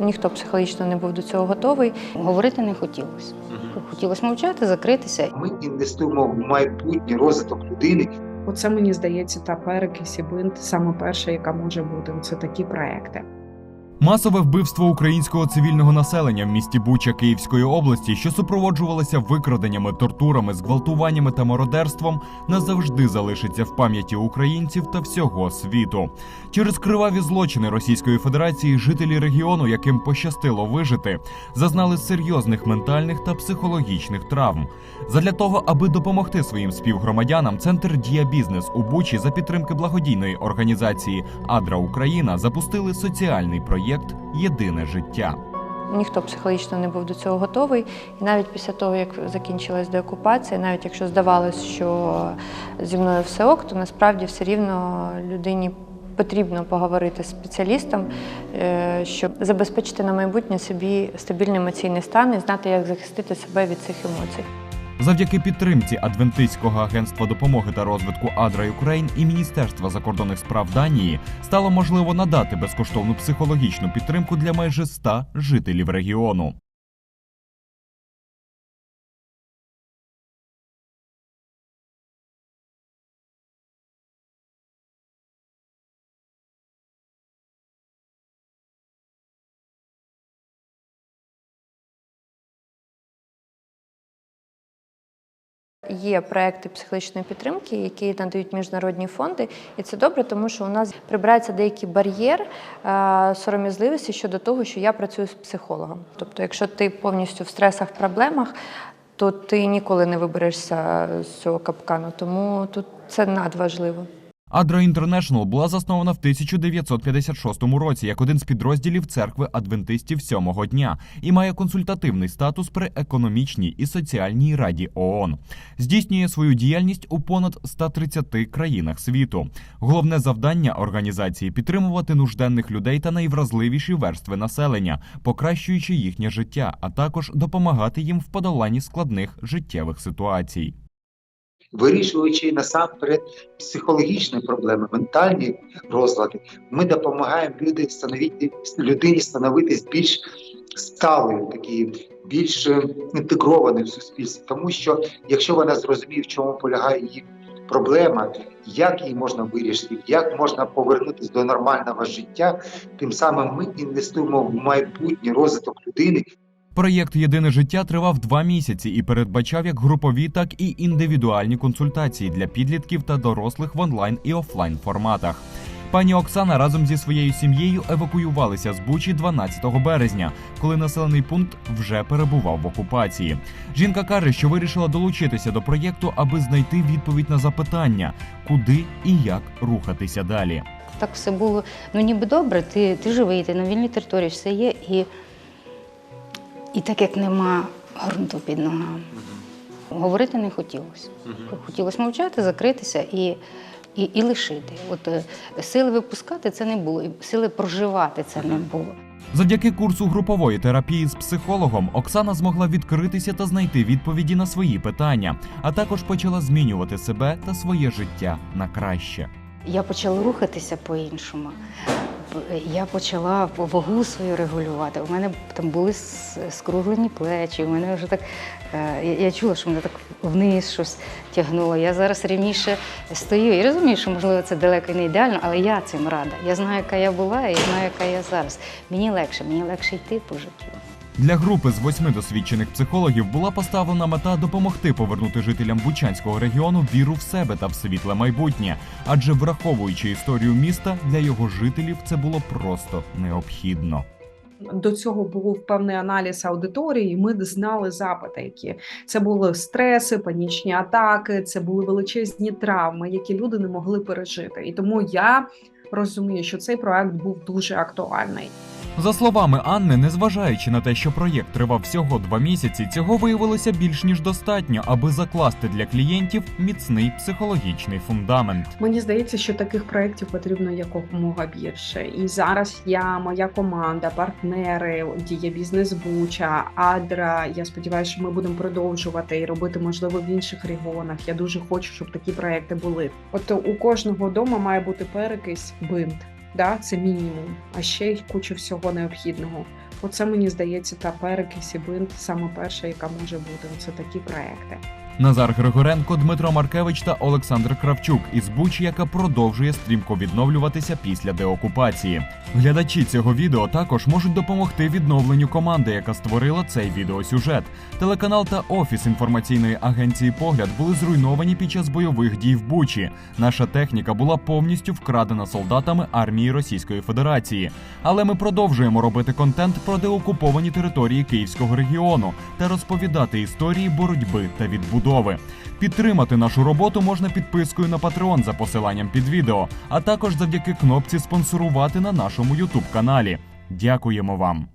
Ніхто психологічно не був до цього готовий. Говорити не хотілося. Хотілося мовчати, закритися. Ми інвестуємо в майбутній розвиток людини. Оце мені здається та перекись і бинт саме перша, яка може бути. Це такі проекти. Масове вбивство українського цивільного населення в місті Буча Київської області, що супроводжувалося викраденнями, тортурами, зґвалтуваннями та мародерством, назавжди залишиться в пам'яті українців та всього світу. Через криваві злочини Російської Федерації жителі регіону, яким пощастило вижити, зазнали серйозних ментальних та психологічних травм. Задля того, аби допомогти своїм співгромадянам, центр Дія Бізнес у Бучі за підтримки благодійної організації Адра Україна запустили соціальний проєкт Єдине життя. Ніхто психологічно не був до цього готовий. І навіть після того, як закінчилась деокупація, навіть якщо здавалось, що зі мною все ок, то насправді все рівно людині потрібно поговорити з спеціалістом, е, щоб забезпечити на майбутнє собі стабільний емоційний стан і знати, як захистити себе від цих емоцій. Завдяки підтримці Адвентистського агентства допомоги та розвитку Адра Юкрейн і Міністерства закордонних справ Данії стало можливо надати безкоштовну психологічну підтримку для майже ста жителів регіону. Є проекти психологічної підтримки, які надають міжнародні фонди, і це добре, тому що у нас прибирається деякий бар'єр е, сором'язливості щодо того, що я працюю з психологом. Тобто, якщо ти повністю в стресах, проблемах, то ти ніколи не виберешся з цього капкану. Тому тут це надважливо. Адра Інтернешнл була заснована в 1956 році як один з підрозділів церкви адвентистів сьомого дня і має консультативний статус при економічній і соціальній раді ООН. Здійснює свою діяльність у понад 130 країнах світу. Головне завдання організації підтримувати нужденних людей та найвразливіші верстви населення, покращуючи їхнє життя, а також допомагати їм в подоланні складних життєвих ситуацій. Вирішуючи насамперед психологічні проблеми, ментальні розлади, ми допомагаємо люди становити, людині становитись більш сталою, такі, більш е, інтегрованою в суспільстві. Тому що якщо вона зрозуміє, в чому полягає її проблема, як її можна вирішити, як можна повернутися до нормального життя, тим самим ми інвестуємо в майбутній розвиток людини, Проєкт Єдине життя тривав два місяці і передбачав як групові, так і індивідуальні консультації для підлітків та дорослих в онлайн і офлайн форматах. Пані Оксана разом зі своєю сім'єю евакуювалися з Бучі 12 березня, коли населений пункт вже перебував в окупації. Жінка каже, що вирішила долучитися до проєкту, аби знайти відповідь на запитання, куди і як рухатися далі. Так все було, ну ніби добре, ти, ти живий, ти на вільній території, все є. І, і так як нема ґрунту під ногами. Говорити не хотілося. Хотілося мовчати, закритися і, і, і лишити. От е, сили випускати це не було, і сили проживати це не було. Завдяки курсу групової терапії з психологом Оксана змогла відкритися та знайти відповіді на свої питання, а також почала змінювати себе та своє життя на краще. Я почала рухатися по-іншому. Я почала вагу свою регулювати. У мене там були скруглені плечі. У мене вже так е, я- я чула, що мене так вниз щось тягнуло. Я зараз рівніше стою і розумію, що можливо це далеко не ідеально, але я цим рада. Я знаю, яка я була, і знаю, яка я зараз. Мені легше, мені легше йти по життю. Для групи з восьми досвідчених психологів була поставлена мета допомогти повернути жителям Бучанського регіону віру в себе та в світле майбутнє, адже враховуючи історію міста, для його жителів це було просто необхідно. До цього був певний аналіз аудиторії. і Ми знали запити, які це були стреси, панічні атаки, це були величезні травми, які люди не могли пережити. І тому я розумію, що цей проект був дуже актуальний. За словами Анни, незважаючи на те, що проєкт тривав всього два місяці, цього виявилося більш ніж достатньо, аби закласти для клієнтів міцний психологічний фундамент. Мені здається, що таких проєктів потрібно якомога більше. І зараз я, моя команда, партнери, дія бізнес Буча, Адра. Я сподіваюся, що ми будемо продовжувати і робити можливо в інших регіонах. Я дуже хочу, щоб такі проекти були. От у кожного дома має бути перекись бинт. Да, це мінімум, а ще й куча всього необхідного. Оце мені здається, та перекись і бинт саме перша, яка може бути. Це такі проекти. Назар Григоренко, Дмитро Маркевич та Олександр Кравчук із Бучі, яка продовжує стрімко відновлюватися після деокупації. Глядачі цього відео також можуть допомогти відновленню команди, яка створила цей відеосюжет. Телеканал та офіс інформаційної агенції Погляд були зруйновані під час бойових дій в Бучі. Наша техніка була повністю вкрадена солдатами армії Російської Федерації. Але ми продовжуємо робити контент про деокуповані території Київського регіону та розповідати історії боротьби та відбудови. Підтримати нашу роботу можна підпискою на Patreon за посиланням під відео, а також завдяки кнопці спонсорувати на нашому YouTube каналі. Дякуємо вам.